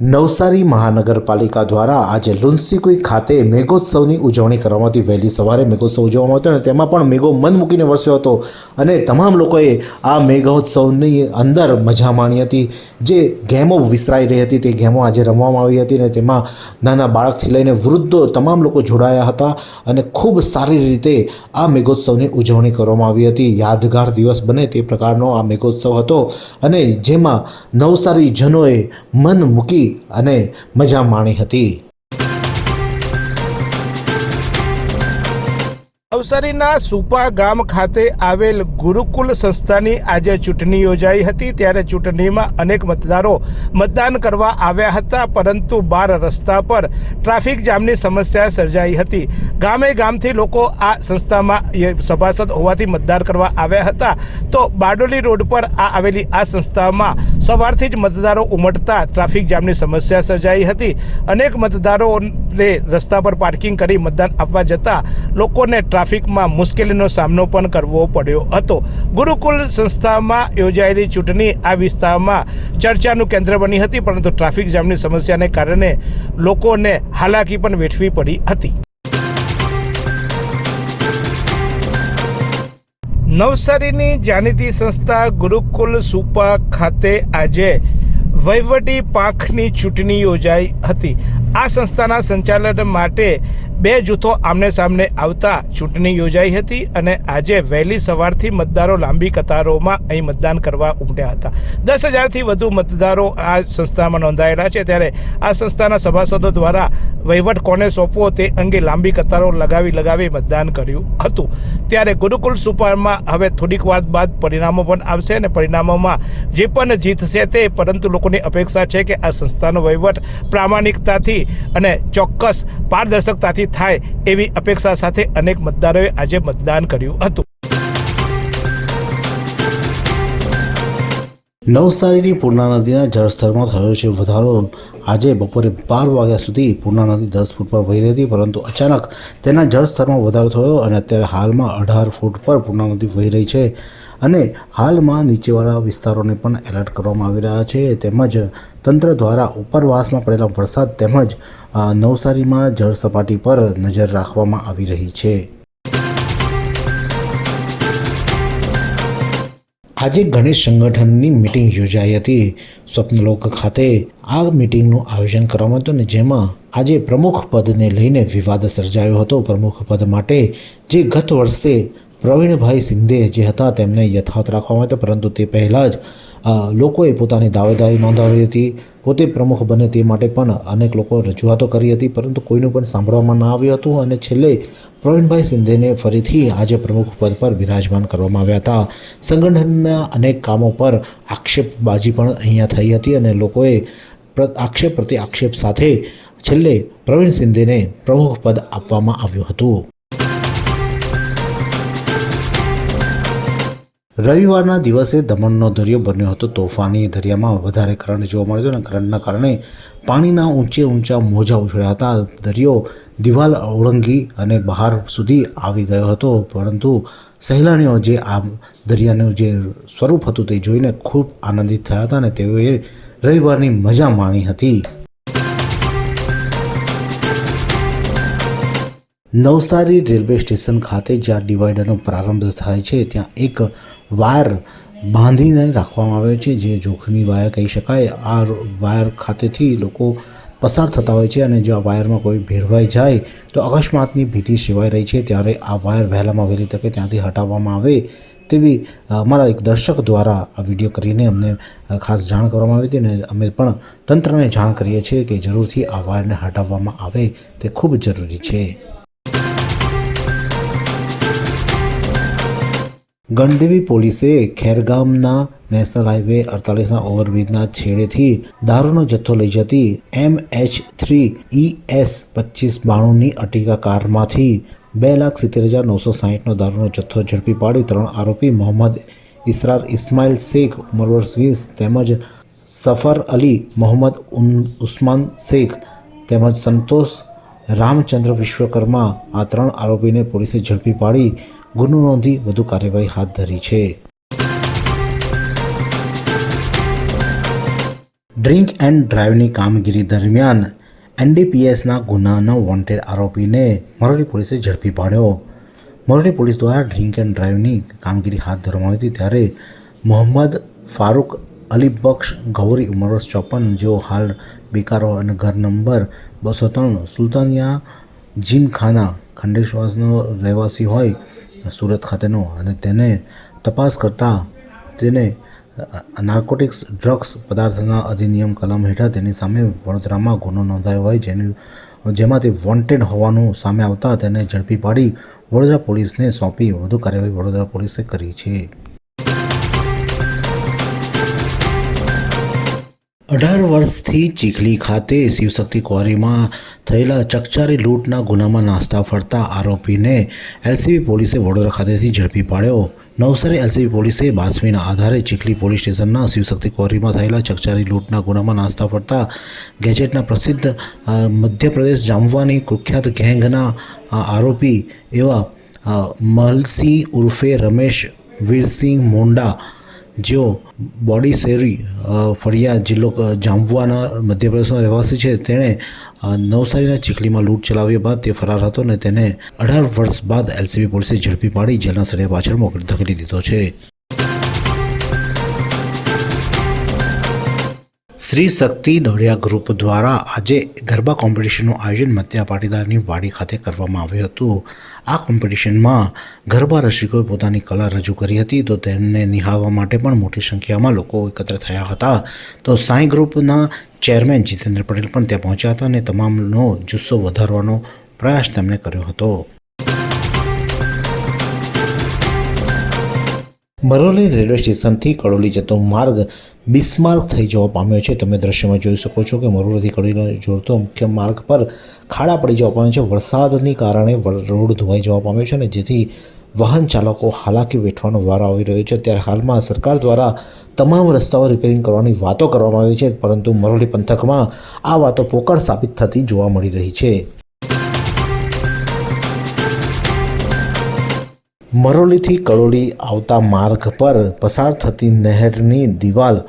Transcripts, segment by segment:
નવસારી મહાનગરપાલિકા દ્વારા આજે લુન્સીકુઈ ખાતે મેઘોત્સવની ઉજવણી કરવામાં હતી. વહેલી સવારે મેઘોત્સવ ઉજવવામાં હતો અને તેમાં પણ મેઘો મન મૂકીને વરસ્યો હતો અને તમામ લોકોએ આ મેઘોત્સવની અંદર મજા માણી હતી. જે ગેમો વિસરાઈ રહી હતી તે ગેમો આજે રમવામાં આવી હતી અને તેમાં નાના બાળકથી લઈને વૃદ્ધો તમામ લોકો જોડાયા હતા અને ખૂબ સારી રીતે આ મેઘોત્સવની ઉજવણી કરવામાં આવી હતી. યાદગાર દિવસ બને તે પ્રકારનો આ મેઘોત્સવ હતો અને જેમાં નવસારી જનોએ મન મૂકી અને મજા માણી હતી. નવસારીના સુપા ગામ ખાતે આવેલ ગુરુકુલ સંસ્થાની આજે ચૂંટણી યોજાઈ હતી. ત્યારે ચૂંટણીમાં અનેક મતદારો મતદાન કરવા આવ્યા હતા, પરંતુ બાર રસ્તા પર ટ્રાફિક જામની સમસ્યા સર્જાઈ હતી. ગામે ગામથી લોકો આ સંસ્થામાં સભાસદ હોવાથી મતદાન કરવા આવ્યા હતા. તો બારડોલી રોડ પર આ આવેલી આ સંસ્થામાં સવારથી જ મતદારો ઉમટતા ટ્રાફિક જામની સમસ્યા સર્જાઈ હતી. અનેક મતદારોને રસ્તા પર પાર્કિંગ કરી મતદાન આપવા જતા લોકોને ટ્રાફિકમાં મુશ્કેલીનો સામનો પણ કરવો પડ્યો હતો. ગુરુકુલ સંસ્થામાં યોજાયેલી ચૂંટણી આ વિસ્તારમાં ચર્ચાનું કેન્દ્ર બની હતી, પરંતુ ટ્રાફિક જામની સમસ્યાને કારણે લોકોને હાલાકી પણ વેઠવી પડી હતી. નવસારીની જાણીતી સંસ્થા ગુરુકુલ સુપા ખાતે આજે વહીવટી પાંખની ચૂંટણી યોજાઈ હતી. આ સંસ્થાના સંચાલન માટે બે જૂથો આમને સામને આવતા ચૂંટણી યોજાઈ હતી અને આજે વહેલી સવારથી મતદારો લાંબી કતારોમાં અહીં મતદાન કરવા ઉમટ્યા હતા. દસ હજારથી વધુ મતદારો આ સંસ્થામાં નોંધાયેલા છે. ત્યારે આ સંસ્થાના સભાસદો દ્વારા વહીવટ કોને સોંપવો તે અંગે લાંબી કતારો લગાવી લગાવી મતદાન કર્યું હતું. ત્યારે ગુરુકુલ સુપરમાં હવે થોડીક વાર બાદ પરિણામો પણ આવશે અને પરિણામોમાં જે પણ જીતશે તે પરંતુ લોકોની અપેક્ષા છે કે આ સંસ્થાનો વહીવટ પ્રામાણિકતાથી અને ચોક્કસ પારદર્શકતાથી થાય એવી અપેક્ષા સાથે અનેક મતદારોએ આજે મતદાન કર્યું હતું. નવસારીની પૂર્ણા નદીના જળસ્તરમાં થયો છે વધારો. આજે બપોરે બાર વાગ્યા સુધી પૂર્ણા નદી દસ ફૂટ પર વહી રહી હતી, પરંતુ અચાનક તેના જળસ્તરમાં વધારો થયો અને અત્યારે હાલમાં અઢાર ફૂટ પર પૂર્ણા નદી વહી રહી છે. અને હાલમાં નીચેવાળા વિસ્તારોને પણ એલર્ટ કરવામાં આવી રહ્યા છે. તેમજ તંત્ર દ્વારા ઉપરવાસમાં પડેલા વરસાદ તેમજ નવસારીમાં જળ સપાટી પર નજર રાખવામાં આવી રહી છે. આજે ગણેશ સંગઠનની મિટિંગ યોજાઈ હતી. સ્વપ્નલોક ખાતે આ મિટિંગનું આયોજન કરવામાં હતું ને જેમાં આજે પ્રમુખ પદને લઈને વિવાદ સર્જાયો હતો. પ્રમુખ પદ માટે જે ગત વર્ષે પ્રવીણભાઈ સિંધે જે હતા તેમને યથાર્થ રાખવામાં હતા, પરંતુ તે પહેલાં જ લોકોએ પોતાની દાવેદારી નોંધાવી હતી. પોતે પ્રમુખ બને તે માટે પણ અનેક લોકો રજૂઆતો કરી હતી, પરંતુ કોઈનું પણ સાંભળવામાં ન આવ્યું હતું અને છેલ્લે પ્રવીણભાઈ સિંધેને ફરીથી આજે પ્રમુખ પદ પર બિરાજમાન કરવામાં આવ્યા હતા. સંગઠનના અનેક કામો પર આક્ષેપબાજી પણ અહીંયા થઈ હતી અને લોકોએ આક્ષેપ પ્રતિ આક્ષેપ સાથે છેલ્લે પ્રવીણ સિંધેને પ્રમુખ પદ આપવામાં આવ્યું હતું. રવિવારના દિવસે દમણનો દરિયો બન્યો હતો. તોફાની દરિયામાં વધારે કરંટ જોવા મળ્યો અને કરંટના કારણે પાણીના ઊંચે ઊંચા મોજા ઉછળ્યા હતા. દરિયો દિવાલ ઓળંગી અને બહાર સુધી આવી ગયો હતો. પરંતુ સહેલાણીઓ જે આ દરિયાનું જે સ્વરૂપ હતું તે જોઈને ખૂબ આનંદિત થયા હતા અને તેઓએ રવિવારની મજા માણી હતી. નવસારી રેલવે સ્ટેશન ખાતે જ્યાં ડિવાઈડરનો પ્રારંભ થાય છે, ત્યાં એક વાયર બાંધીને રાખવામાં આવ્યો છે, જે જોખમી વાયર કહી શકાય. આ વાયર ખાતેથી લોકો પસાર થતા હોય છે અને જો આ વાયરમાં કોઈ ભેળવાઈ જાય તો અકસ્માતની ભીતિ સેવાઈ રહી છે. ત્યારે આ વાયર વહેલામાં વહેલી તકે ત્યાંથી હટાવવામાં આવે તેવી અમારા એક દર્શક દ્વારા આ વીડિયો કરીને અમને ખાસ જાણ કરવામાં આવી હતી અને અમે પણ તંત્રને જાણ કરીએ છીએ કે જરૂરથી આ વાયરને હટાવવામાં આવે. તે ખૂબ જરૂરી છે. ગણદેવી પોલીસે ખેરગામના નેશનલ હાઈવે અડતાલીસના ઓવરબ્રિજના છેડેથી દારૂનો જથ્થો લઈ જતી M H three E S પચીસ બાણુંની અટીકા કારમાંથી બે લાખ સિત્તેર હજાર નવસો સાહીઠનો દારૂનો જથ્થો ઝડપી પાડી ત્રણ આરોપી મોહમ્મદ ઇસરાર ઇસ્માઇલ શેખ, ઉમર વર્ષ વીસ તેમજ સફર અલી મોહમ્મદ ઉન- ઉસ્માન શેખ તેમજ સંતોષ રામચંદ્ર વિશ્વકર્મા આ ત્રણ આરોપીને પોલીસે ઝડપી પાડી ગુનો નોંધી વધુ કાર્યવાહી હાથ ધરી છે. ડ્રિંક એન્ડ ડ્રાઈવની કામગીરી દરમિયાન એનડીપીએસના ગુનાનો વોન્ટેડ આરોપીને મરોડી પોલીસે ઝડપી પાડ્યો. મરોડી પોલીસ દ્વારા ડ્રિંક એન્ડ ડ્રાઈવની કામગીરી હાથ ધરવામાં આવી હતી ત્યારે મોહમ્મદ ફારૂક અલી બક્ષ ગૌરી ઉંમર ચોપન, જેઓ હાલ બેકારો અને ઘર નંબર બસો ત્રણ સુલતાનિયા જીમખાના ખંડેશ્વાસનો રહેવાસી હોય સુરત ખાતેનો અને તેને તપાસ કરતાં તેને નાર્કોટિક્સ ડ્રગ્સ પદાર્થના અધિનિયમ કલમ હેઠળ તેની સામે વડોદરામાં ગુનો નોંધાયો હોય જેની જેમાં તે વોન્ટેડ હોવાનું સામે આવતા તેને ઝડપી પાડી વડોદરા પોલીસને સોંપી વધુ કાર્યવાહી વડોદરા પોલીસે કરી છે. અઢાર વર્ષથી ચીખલી ખાતે શિવશક્તિ ક્વોરીમાં થયેલા ચકચારી લૂંટના ગુનામાં નાસ્તા ફરતા આરોપીને એલસીબી પોલીસે વડોદરા ખાતેથી ઝડપી પાડ્યો. નવસારી એલસીબી પોલીસે બાતમીના આધારે ચીખલી પોલીસ સ્ટેશનના શિવશક્તિ ક્વોરીમાં થયેલા ચકચારી લૂંટના ગુનામાં નાસ્તા ફરતા ગેજેટના પ્રસિદ્ધ મધ્યપ્રદેશ જામવાની કુખ્યાત ગેંગના આરોપી એવા મહલસિંહ ઉર્ફે રમેશ વીરસિંહ મોંડા જેઓ બોડી શેરી ફળિયા જિલ્લો જાંબુવાના મધ્યપ્રદેશનો રહેવાસી છે, તેણે નવસારીના ચીખલીમાં લૂંટ ચલાવ્યા બાદ તે ફરાર હતો અને તેને અઢાર વર્ષ બાદ એલસીબી પોલીસે ઝડપી પાડી, જેલના સળિયા પાછળ મોકલી, ધકેલી દીધો છે. શ્રી શક્તિ દોડિયા ગ્રુપ દ્વારા આજે ગરબા કોમ્પિટિશનનું આયોજન મત્યા પાટીદારની વાડી ખાતે કરવામાં આવ્યું હતું. આ કોમ્પિટિશનમાં ગરબા રસિકોએ પોતાની કલા રજૂ કરી હતી, તો તેમને નિહાળવા માટે પણ મોટી સંખ્યામાં લોકો એકત્ર થયા હતા. તો સાંઈ ગ્રુપના ચેરમેન જીતેન્દ્ર પટેલ પણ ત્યાં પહોંચ્યા હતા અને તમામનો જુસ્સો વધારવાનો પ્રયાસ તેમણે કર્યો હતો. મરોલી રેલવે સ્ટેશનથી કડોલી જતો માર્ગ બિસ્માર્ક થઈ જવા પામ્યો છે. તમે દ્રશ્યમાં જોઈ શકો છો કે મરોલીથી કડોલીનો જોડતો મુખ્ય માર્ગ પર ખાડા પડી જવા પામ્યો છે. વરસાદની કારણે રોડ ધોવાઈ જવા પામ્યો છે અને જેથી વાહન ચાલકો હાલાકી વેઠવાનો વારો આવી રહ્યો છે. ત્યારે હાલમાં સરકાર દ્વારા તમામ રસ્તાઓ રિપેરિંગ કરવાની વાતો કરવામાં આવી છે, પરંતુ મરોલી પંથકમાં આ વાતો પોકળ સાબિત થતી જોવા મળી રહી છે. મરોલીથી કળોલી આવતા માર્ગ પર પસાર થતી નહેરની દિવાલ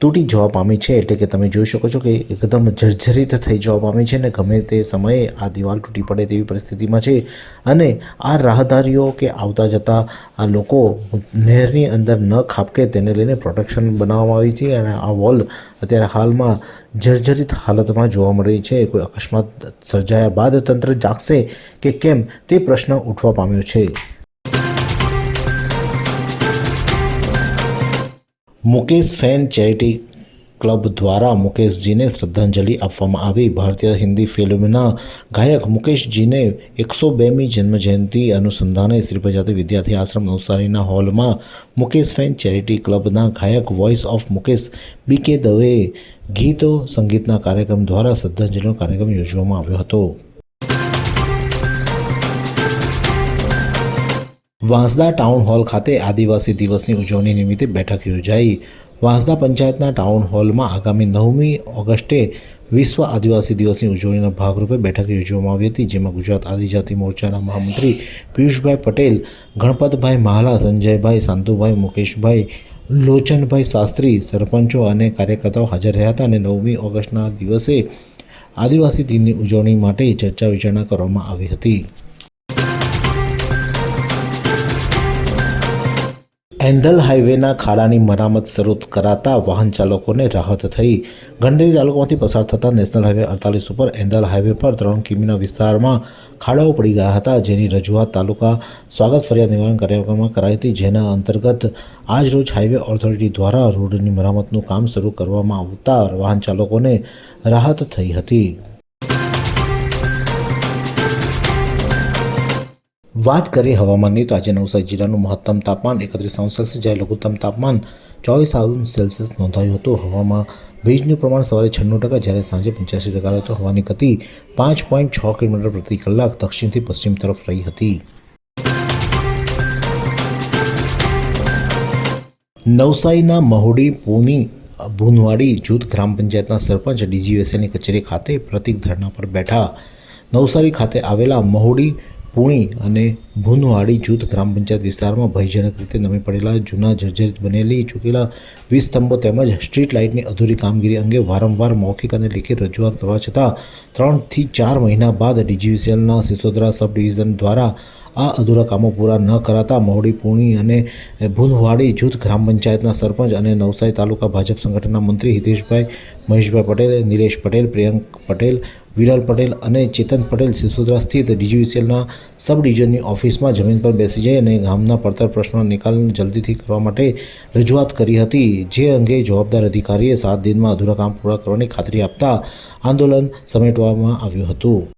તૂટી જવા પામી છે. એટલે કે તમે જોઈ શકો છો કે એકદમ જર્જરિત થઈ જવા પામી છે ને ગમે તે સમયે આ દિવાલ તૂટી પડે તેવી પરિસ્થિતિમાં છે. અને આ રાહદારીઓ કે આવતા જતા આ લોકો નહેરની અંદર ન ખાપકે તેને લઈને પ્રોટેક્શન બનાવવામાં આવી છે અને આ વોલ અત્યારે હાલમાં જર્જરિત હાલતમાં જોવા મળી છે. કોઈ અકસ્માત સર્જાયા બાદ તંત્ર જાગશે કે કેમ તે પ્રશ્ન ઉઠવા પામ્યો છે. મુકેશ ફેન ચેરિટી ક્લબ દ્વારા મુકેશજીને શ્રદ્ધાંજલિ આપવામાં આવી. ભારતીય હિન્દી ફિલ્મના ગાયક મુકેશજીને એકસો બેમી જન્મજયંતિ અનુસંધાને શ્રી પ્રજાતિ વિદ્યાર્થી આશ્રમ નવસારીના હોલમાં મુકેશ ફેન ચેરિટી ક્લબના ગાયક વોઇસ ઓફ મુકેશ બી કે દવે ગીતો સંગીતના કાર્યક્રમ દ્વારા શ્રદ્ધાંજલિનો કાર્યક્રમ યોજવામાં આવ્યો હતો. વાંસદા ટાઉન હોલ ખાતે આદિવાસી દિવસની ઉજવણી નિમિત્તે બેઠક યોજાઈ. વાંસદા પંચાયતના ટાઉન હોલમાં આગામી નવમી ઓગસ્ટે વિશ્વ આદિવાસી દિવસની ઉજવણીના ભાગરૂપે બેઠક યોજવામાં આવી હતી, જેમાં ગુજરાત આદિજાતિ મોરચાના મહામંત્રી પિયુષભાઈ પટેલ, ગણપતભાઈ મહાલા, સંજયભાઈ શાંતુભાઈ મુકેશભાઈ લોચનભાઈ શાસ્ત્રી, સરપંચો અને કાર્યકર્તાઓ હાજર રહ્યા હતા અને નવમી ઓગસ્ટના દિવસે આદિવાસી દિનની ઉજવણી માટે ચર્ચા વિચારણા કરવામાં આવી હતી. એન્ધલ હાઈવેના ખાડાની મરામત શરૂ કરાતા વાહન ચાલકોને રાહત થઈ. ગણદેવી તાલુકામાંથી પસાર થતા નેશનલ હાઈવે અડતાલીસ ઉપર એન્ધલ હાઈવે પર ત્રણ કિમીના વિસ્તારમાં ખાડાઓ પડી ગયા હતા, જેની રજૂઆત તાલુકા સ્વાગત ફરિયાદ નિવારણ કાર્યક્રમમાં કરાઈ હતી, જેના અંતર્ગત આજરોજ હાઈવે ઓથોરિટી દ્વારા રોડની મરામતનું કામ શરૂ કરવામાં આવતા વાહન ચાલકોને રાહત થઈ હતી. વાત કરીએ હવામાનની, તો આજે નવસારી જિલ્લાનું મહત્તમ તાપમાન એકત્રીસ અંશ સેલ્સિયસ, જ્યારે લઘુત્તમ તાપમાન ચોવીસ અંશ સેલ્સિયસ નોંધાયું હતું. હવામાં ભેજનું પ્રમાણ સવારે છન્નું ટકા, જ્યારે સાંજે પંચ્યાસી ટકા હતો. હવાની ગતિ પાંચ પોઈન્ટ છ કિલોમીટર પ્રતિ કલાક દક્ષિણથી પશ્ચિમ તરફ રહી હતી. નવસારીના મહુડી, પૂની, ભૂનવાડી જૂથ ગ્રામ પંચાયતના સરપંચ ડીજીવીએસએલની કચેરી ખાતે પ્રતિક ધરણા પર બેઠા નવસારી ખાતે આવેલા મહુડી પૂણી અને ભૂનવાડી જૂથ ગ્રામ પંચાયત વિસ્તારમાં ભયજનક રીતે નમી પડેલા જૂના જર્જરિત બનેલી ચૂકેલા વીસ સ્તંભો તેમજ સ્ટ્રીટ લાઇટની અધૂરી કામગીરી અંગે વારંવાર મૌખિક અને લેખિત રજૂઆત કરવા છતાં ત્રણથી ચાર મહિના બાદ ડીજીવીસીએલના સિસોદરા સબ ડિવિઝન દ્વારા આ અધૂરા કામો પૂરા ન કરાતા મહુડી પૂણી અને ભૂનવાડી જૂથ ગ્રામ પંચાયતના સરપંચ અને નવસારી તાલુકા ભાજપ સંગઠનના મંત્રી હિતેશભાઈ મહેશભાઈ પટેલ, નિલેશ પટેલ, પ્રિયંક પટેલ, વિરલ પટેલ અને ચેતન પટેલ સિસોદરા સ્થિત ડીજીવીસીએલના સબ ડિવિઝનની ઓફિસમાં જમીન પર બેસી જઈ અને ગામના પડતર પ્રશ્નોનો નિકાલ જલ્દીથી કરવા માટે રજૂઆત કરી હતી. જે અંગે જવાબદાર અધિકારીએ સાત દિનમાં અધૂરા કામ પૂરા કરવાની ખાતરી આપતા આંદોલન સમેટવામાં આવ્યું હતું.